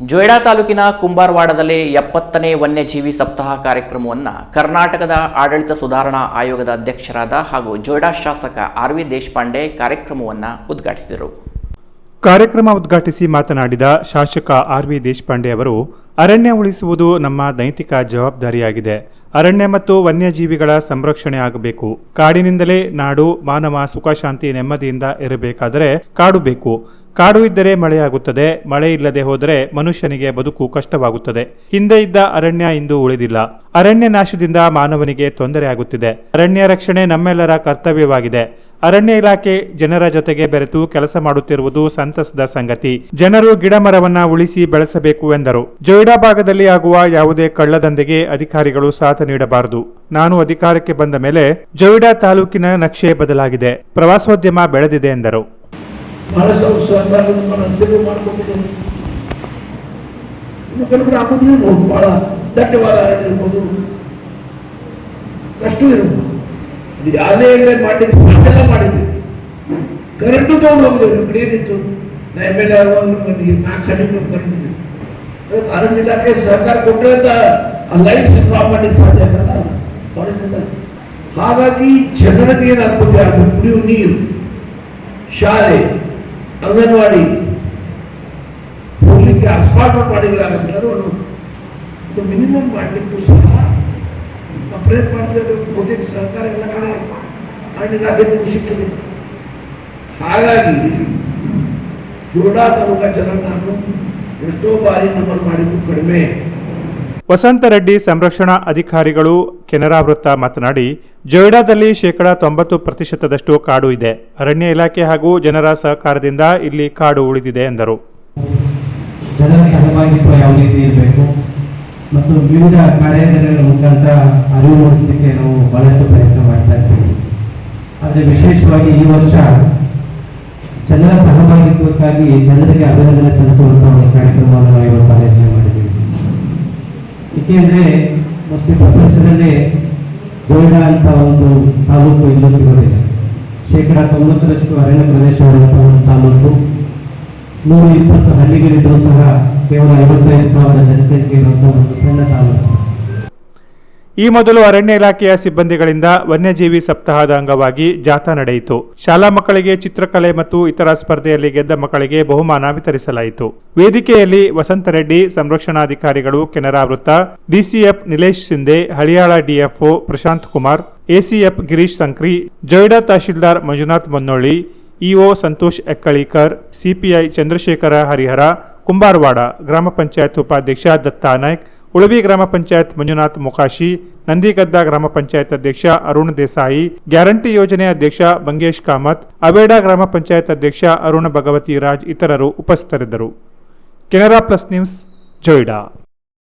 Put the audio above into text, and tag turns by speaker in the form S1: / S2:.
S1: ಜೊಯ್ಡಾ ತಾಲೂಕಿನ ಕುಂಬಾರವಾಡದಲ್ಲಿ ಎಪ್ಪತ್ತನೇ ವನ್ಯಜೀವಿ ಸಪ್ತಾಹ ಕಾರ್ಯಕ್ರಮವನ್ನು ಕರ್ನಾಟಕದ ಆಡಳಿತ ಸುಧಾರಣಾ ಆಯೋಗದ ಅಧ್ಯಕ್ಷರಾದ ಹಾಗೂ ಜೊಯ್ಡಾ ಶಾಸಕ ಆರ್ ವಿ ದೇಶಪಾಂಡೆ ಕಾರ್ಯಕ್ರಮವನ್ನು ಉದ್ಘಾಟಿಸಿದರು.
S2: ಕಾರ್ಯಕ್ರಮ ಉದ್ಘಾಟಿಸಿ ಮಾತನಾಡಿದ ಶಾಸಕ ಆರ್ ವಿ ದೇಶಪಾಂಡೆ ಅವರು ಅರಣ್ಯ ಉಳಿಸುವುದು ನಮ್ಮ ನೈತಿಕ ಜವಾಬ್ದಾರಿಯಾಗಿದೆ. ಅರಣ್ಯ ಮತ್ತು ವನ್ಯಜೀವಿಗಳ ಸಂರಕ್ಷಣೆ ಆಗಬೇಕು. ಕಾಡಿನಿಂದಲೇ ನಾಡು ಮಾನವ ಸುಖ ಶಾಂತಿ ನೆಮ್ಮದಿಯಿಂದ ಇರಬೇಕಾದರೆ ಕಾಡು ಬೇಕು. ಕಾಡು ಇದ್ದರೆ ಮಳೆಯಾಗುತ್ತದೆ, ಮಳೆ ಇಲ್ಲದೆ ಹೋದರೆ ಮನುಷ್ಯನಿಗೆ ಬದುಕು ಕಷ್ಟವಾಗುತ್ತದೆ. ಹಿಂದೆ ಇದ್ದ ಅರಣ್ಯ ಇಂದು ಉಳಿದಿಲ್ಲ. ಅರಣ್ಯ ನಾಶದಿಂದ ಮಾನವನಿಗೆ ತೊಂದರೆ ಆಗುತ್ತಿದೆ. ಅರಣ್ಯ ರಕ್ಷಣೆ ನಮ್ಮೆಲ್ಲರ ಕರ್ತವ್ಯವಾಗಿದೆ. ಅರಣ್ಯ ಇಲಾಖೆ ಜನರ ಜೊತೆಗೆ ಬೆರೆತು ಕೆಲಸ ಮಾಡುತ್ತಿರುವುದು ಸಂತಸದ ಸಂಗತಿ. ಜನರು ಗಿಡ ಮರವನ್ನ ಉಳಿಸಿ ಬೆಳೆಸಬೇಕು ಎಂದರು. ಜೊಯ್ಡಾ ಭಾಗದಲ್ಲಿ ಆಗುವ ಯಾವುದೇ ಕಳ್ಳದಂಧೆಗೆ ಅಧಿಕಾರಿಗಳು ಸಾಥ ನೀಡಬಾರದು. ನಾನು ಅಧಿಕಾರಕ್ಕೆ ಬಂದ ಮೇಲೆ ಜೊಯ್ಡಾ ತಾಲೂಕಿನ ನಕ್ಷೆ ಬದಲಾಗಿದೆ. ಪ್ರವಾಸೋದ್ಯಮ ಬೆಳೆದಿದೆ ಎಂದರು.
S3: ಕರೆಂಟು ತಗೊಂಡು ಹೋಗಿದ್ದೇವೆ. ನಿಮ್ಮ ಕಡೆ ಏನಿತ್ತು ನಾ ಎಂ ಎಲ್ ಎ ಆಗುವಾಗ ಮಂದಿಗೆ ನಾಲ್ಕು ಇದೆ ಅದಕ್ಕೆ ಅರಣ್ಯ ಇಲಾಖೆ ಸಹಕಾರ ಕೊಟ್ಟರೆ ಅಂತ ಲೈಟ್ಸ್ ಡ್ರಾಪ್ ಮಾಡಲಿಕ್ಕೆ ಸಾಧ್ಯ ಆಗಲ್ಲ. ಕಾಲೇಜಿಂದ ಹಾಗಾಗಿ ಜನರಿಗೆ ಏನು ಅದು ಕುಡಿಯುವ ನೀರು, ಶಾಲೆ, ಅಂಗನವಾಡಿ. ಹೋಗ್ಲಿಕ್ಕೆ ಆಸ್ಪಾಟ ಮಾಡಿದ್ರಾಗತ್ತೆ. ಅದು ಒಂದು ಇದು ಮಿನಿಮಮ್ ಮಾಡಲಿಕ್ಕೂ ಸಹ ಪ್ರಯತ್ನ ಮಾಡ್ತಿರೋದು ಬಹುತೇಕ ಸರ್ಕಾರ ಎಲ್ಲ ಕಡೆ ಅರಣ್ಯ ಇಲಾಖೆ ಸಿಕ್ಕಿದೆ. ಹಾಗಾಗಿ ಜೋಡಾ ತಾಲೂಕ ಜನ ನಾನು ಎಷ್ಟೋ ಬಾರಿ ನಮ್ಮನ್ನು ಮಾಡಿದ್ದು ಕಡಿಮೆ.
S2: ವಸಂತ ರೆಡ್ಡಿ ಸಂರಕ್ಷಣಾ ಅಧಿಕಾರಿಗಳು ಕೆನರಾ ವೃತ್ತ ಮಾತನಾಡಿ ಜೊಯ್ಡಾದಲ್ಲಿ ಶೇಕಡಾ ತೊಂಬತ್ತು ಪ್ರತಿಶತದಷ್ಟು ಕಾಡು ಇದೆ. ಅರಣ್ಯ ಇಲಾಖೆ ಹಾಗೂ ಜನರ ಸಹಕಾರದಿಂದ ಇಲ್ಲಿ ಕಾಡು ಉಳಿದಿದೆ ಎಂದರು.
S4: ಜನರ ಸಹಭಾಗಿತ್ವ ಯಾವ ರೀತಿ ಇರಬೇಕು ಮತ್ತು ವಿವಿಧ ಕಾರ್ಯಾಚರಣೆಗಳ ಮುಖಾಂತರ ಅರಿವು ಮೂಡಿಸಲಿಕ್ಕೆ ನಾವು ಬಹಳಷ್ಟು ಪ್ರಯತ್ನ ಮಾಡ್ತಾ ಇರ್ತೀವಿ ಆದರೆ ವಿಶೇಷವಾಗಿ ಈ ವರ್ಷ ಜನರ ಸಹಭಾಗಿತ್ವಕ್ಕಾಗಿ ಜನರಿಗೆ ಅಭಿನಂದನೆ ಸಲ್ಲಿಸುವಂತಹ ಒಂದು ಕಾರ್ಯಕ್ರಮವನ್ನು ನಾವು ಇವತ್ತು ಆಯೋಜನೆ ಮಾಡಿದ್ದೀವಿ. ಏಕೆಂದರೆ ಮೋಸ್ಟ್ಲಿ ಪ್ರಪಂಚದಲ್ಲೇ ಜೋಯ್ಡಾ ಅಂತ ಒಂದು ತಾಲೂಕು ಇಲ್ಲಿ ಸಿಗೋದಿಲ್ಲ. ಶೇಕಡ ತೊಂಬತ್ತರಷ್ಟು ಅರಣ್ಯ ಪ್ರದೇಶವಿರುವಂಥ ಒಂದು ತಾಲೂಕು. ನೂರ ಇಪ್ಪತ್ತು ಹಳ್ಳಿಗಳಿದ್ದರೂ ಸಹ ಕೇವಲ ಐವತ್ತೈದು ಸಾವಿರ ಜನಸಂಖ್ಯೆ ಇರುವಂತಹ ಒಂದು ಸಣ್ಣ ತಾಲೂಕು.
S2: ಈ ಮೊದಲು ಅರಣ್ಯ ಇಲಾಖೆಯ ಸಿಬ್ಬಂದಿಗಳಿಂದ ವನ್ಯಜೀವಿ ಸಪ್ತಾಹದ ಅಂಗವಾಗಿ ಜಾಥಾ ನಡೆಯಿತು. ಶಾಲಾ ಮಕ್ಕಳಿಗೆ ಚಿತ್ರಕಲೆ ಮತ್ತು ಇತರ ಸ್ಪರ್ಧೆಯಲ್ಲಿ ಗೆದ್ದ ಮಕ್ಕಳಿಗೆ ಬಹುಮಾನ ವಿತರಿಸಲಾಯಿತು. ವೇದಿಕೆಯಲ್ಲಿ ವಸಂತ ರೆಡ್ಡಿ, ಸಂರಕ್ಷಣಾಧಿಕಾರಿಗಳು ಕೆನರಾ ವೃತ್ತ DCF Nilesh Shinde, Haliyal DFO Prashant Kumar, ACF Girish Sankri, Joida tahsildar Manjunath Monnolli, EO Santosh Ekkalikar, CPI Chandrashekhara Harihara, Kumbarwada, ಗ್ರಾಮ ಪಂಚಾಯತ್ ಉಪಾಧ್ಯಕ್ಷ ದತ್ತಾ ನಾಯ್ಕ್ ಉಳವಿ ಗ್ರಾಮ ಪಂಚಾಯತ್ ಮಂಜುನಾಥ್ ಮೊಕಾಶಿ, ನಂದಿಗದ್ದ ಗ್ರಾಮ ಪಂಚಾಯತ್ ಅಧ್ಯಕ್ಷ ಅರುಣ್ ದೇಸಾಯಿ, ಗ್ಯಾರಂಟಿ ಯೋಜನೆ ಅಧ್ಯಕ್ಷ ಬಂಗೇಶ್ ಕಾಮತ್, ಅವೇಡಾ ಗ್ರಾಮ ಪಂಚಾಯತ್ ಅಧ್ಯಕ್ಷ ಅರುಣ್ ಭಗವತಿ ರಾಜ್ ಇತರರು ಉಪಸ್ಥಿತರಿದ್ದರು. Canara plus news, Joida.